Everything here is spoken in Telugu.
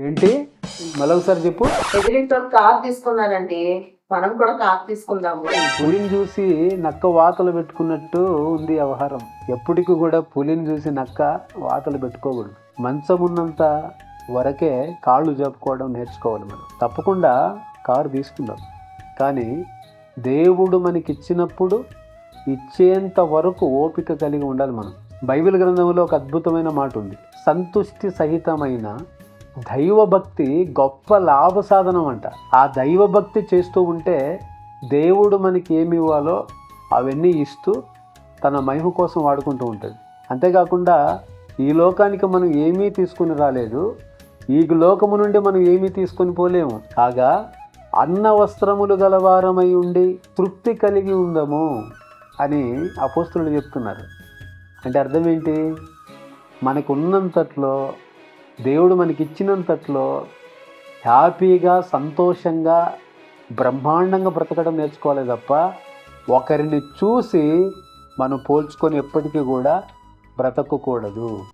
ఏంటి? మరొకసారి చెప్పు. ఎదిరింటి వాళ్ళు కార్ తీసుకున్నారండి. మనం కూడా కార్ తీసుకుందాము. పులిని చూసి నక్క వాతలు పెట్టుకున్నట్టు ఉంది వ్యవహారం. ఎప్పటికి కూడా పులిని చూసి నక్క వాతలు పెట్టుకోకూడదు. మంచం ఉన్నంత వరకే కాళ్ళు జరుపుకోవడం నేర్చుకోవాలి మనం. తప్పకుండా కారు తీసుకుందాం. కానీ దేవుడు మనకి ఇచ్చినప్పుడు ఇచ్చేంత వరకు ఓపిక కలిగి ఉండాలి మనం. బైబిల్ గ్రంథంలో ఒక అద్భుతమైన మాట ఉంది సంతుష్టి సహితమైన దైవభక్తి గొప్ప లాభ సాధనం అంట. ఆ దైవభక్తి చేస్తూ ఉంటే దేవుడు మనకి ఏమి ఇవ్వాలో అవన్నీ ఇస్తూ తన మహిమ కోసం వాడుకుంటూ ఉంటుంది అంతేకాకుండా ఈ లోకానికి మనం ఏమీ తీసుకుని రాలేదు. ఈ లోకము నుండి మనం ఏమీ తీసుకొని పోలేము. కాగా అన్న వస్త్రములు గలవారమై ఉండి తృప్తి కలిగి ఉందము అని అపోస్తులు చెప్తున్నారు. అంటే అర్థం ఏంటి? మనకు ఉన్నంతట్లో దేవుడు మనకి ఇచ్చినంతట్లో హ్యాపీగా సంతోషంగా బ్రహ్మాండంగా బ్రతకడం నేర్చుకోవాలి తప్ప ఒకరిని చూసి మనం పోల్చుకొని ఎప్పటికీ కూడా బ్రతకకూడదు.